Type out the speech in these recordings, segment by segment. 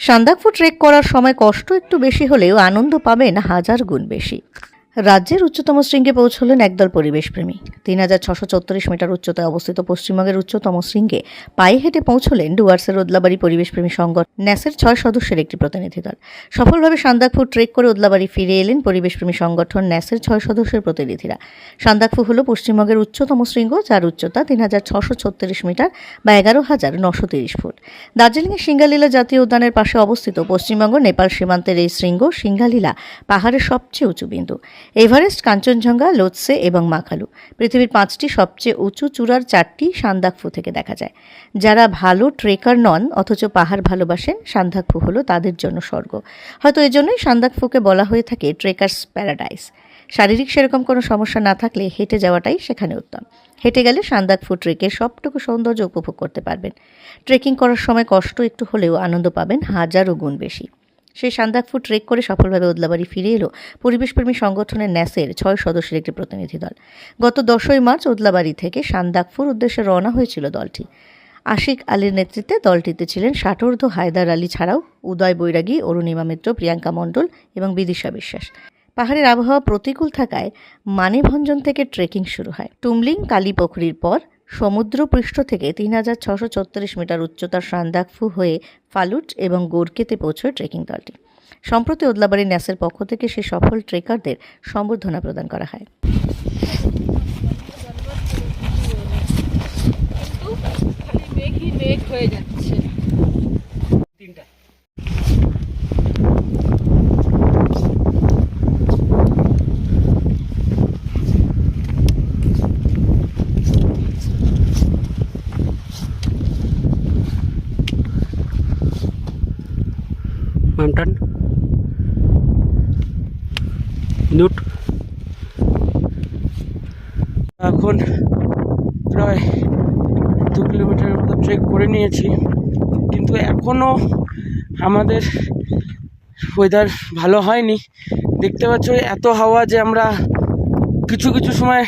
Sandakphu trek করার সময় কষ্ট একটু বেশি হলেও আনন্দ পাবেন হাজার গুণ বেশি। রাজ্যের উচ্চতম শৃঙ্গে পৌঁছলেন একদল পরিবেশপ্রেমী। তিন হাজার ছশো চৌত্রিশ মিটার উচ্চতায় অবস্থিত পশ্চিমবঙ্গের উচ্চতম শৃঙ্গে পায়ে হেঁটে পৌঁছলেন ডুয়ার্সের ওদলাবাড়ি পরিবেশপ্রেমী সংগঠন, ন্যাসের ছয় সদস্যের একটি প্রতিনিধি দল। সফলভাবে সান্দাকফু ট্রেক করে ওদলাবাড়ি ফিরে এলেন পরিবেশপ্রেমী সংগঠন, ন্যাসের ছয় সদস্যের প্রতিনিধিরা। সান্দাকফু হল পশ্চিমবঙ্গের উচ্চতম শৃঙ্গ, যার উচ্চতা তিন হাজার ছশো ছত্রিশ মিটার বা এগারো হাজার নশো তিরিশ ফুট। দার্জিলিংয়ের সিঙ্গালীলা জাতীয় উদ্যানের পাশে অবস্থিত পশ্চিমবঙ্গ, নেপাল সীমান্তের এই শৃঙ্গ সিঙ্গালীলা পাহাড়ের সবচেয়ে উঁচু বিন্দু। এভারেস্ট, কাঞ্চনজঙ্ঘা, লোৎসে এবং মাখালু। পৃথিবীর পাঁচটি সবচেয়ে উঁচু চূড়ার চারটি সান্দাকফু থেকে দেখা যায়। যারা ভালো ট্রেকার নন, অথচ পাহাড় ভালোবাসেন, সান্দাকফু হলো তাদের জন্য স্বর্গ। হয়তো এজন্যই সান্দাকফুকে বলা হয়ে থাকে ট্রেকার্স প্যারাডাইস। শারীরিক সেরকম কোনো সমস্যা না থাকলে হেঁটে যাওয়াটাই সেখানে উত্তম। হেঁটে গেলে সান্দাকফু ট্রেকের সবটুকু সৌন্দর্য উপভোগ করতে পারবেন। ট্রেকিং করার সময় কষ্ট একটু হলেও আনন্দ পাবেন হাজারো গুণ বেশি। সেই সান্দাকফু ট্রেক করে সফলভাবে ওদলাবাড়ি ফিরে এলো পরিবেশপ্রেমী সংগঠনের ন্যাসের ছয় সদস্যের একটি প্রতিনিধি দল। গত দশই মার্চ ওদলাবাড়ি থেকে সান্দাকফুর উদ্দেশ্যে রওনা হয়েছিল দলটি। আশিক আলীর নেতৃত্বে দলটিতে ছিলেন ষাটোর্ধ হায়দার আলী ছাড়াও উদয় বৈরাগী, অরুণিমা মিত্র, প্রিয়াঙ্কা মণ্ডল এবং বিদিশা বিশ্বাস। পাহাড়ের আবহাওয়া প্রতিকূল থাকায় মানেভঞ্জন থেকে ট্রেকিং শুরু হয়। টুমলিং কালীপুকুরির পর সমুদ্র পৃষ্ঠ থেকে তিন হাজার ছশো ছত্রিশ মিটার উচ্চতার সান্দাকফু হয়ে ফালুট এবং গোরকেতে পৌঁছয় ট্রেকিং দলটি। সম্প্রতি ওদলাবাড়ি ন্যাসের পক্ষ থেকে সে সফল ট্রেকারদের সম্বর্ধনা প্রদান করা হয়। হয়ে যাচ্ছে। মাউন্টেন লুট এখন প্রায় দু কিলোমিটারের মতো ট্রেক করে নিয়েছি। কিন্তু এখনও আমাদের ওয়েদার ভালো হয়নি। দেখতে পাচ্ছ, এত হাওয়া যে আমরা কিছু কিছু সময়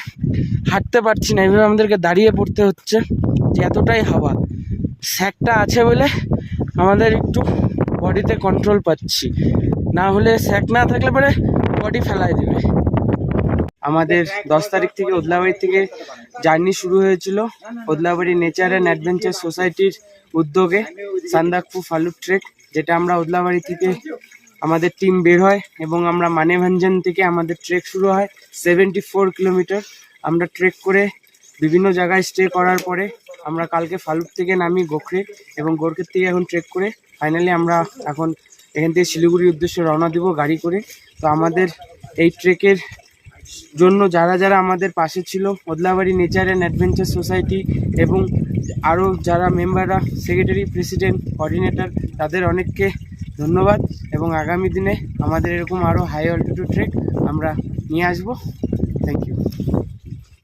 হাঁটতে পারছি না। এভাবে আমাদেরকে দাঁড়িয়ে পড়তে হচ্ছে যে এতটাই হাওয়া। স্যাকটা আছে বলে আমাদের একটু বডিতে কন্ট্রোল পাচ্ছি। না হলে স্যাক না থাকলে পরে বডি ফেলাই দেবে। আমাদের দশ তারিখ থেকে ওদলাবাড়ি থেকে জার্নি শুরু হয়েছিল। ওদলাবাড়ি নেচার অ্যান্ড অ্যাডভেঞ্চার সোসাইটির উদ্যোগে সান্দাকফু ফালুক ট্রেক যেটা আমরা ওদলাবাড়ি থেকে আমাদের টিম বের হয় এবং আমরা মানেভাঞ্জন থেকে আমাদের ট্রেক শুরু হয়। সেভেন্টি ফোর কিলোমিটার আমরা ট্রেক করে বিভিন্ন জায়গায় স্টে করার পরে আমরা কালকে ফালুক থেকে নামি গোখরে এবং গোরখের থেকে এখন ট্রেক করে ফাইনালি আমরা এখন এখান থেকে শিলিগুড়ির উদ্দেশ্যে রওনা দেবো গাড়ি করে। তো আমাদের এই ট্রেকের জন্য যারা যারা আমাদের পাশে ছিল Odlabari nature and adventure society এবং আরও যারা মেম্বাররা সেক্রেটারি প্রেসিডেন্ট কোঅর্ডিনেটর তাদের অনেককে ধন্যবাদ এবং আগামী দিনে আমাদের এরকম আরও হাই অল্টিটিউড ট্রেক আমরা নিয়ে আসব। Thank you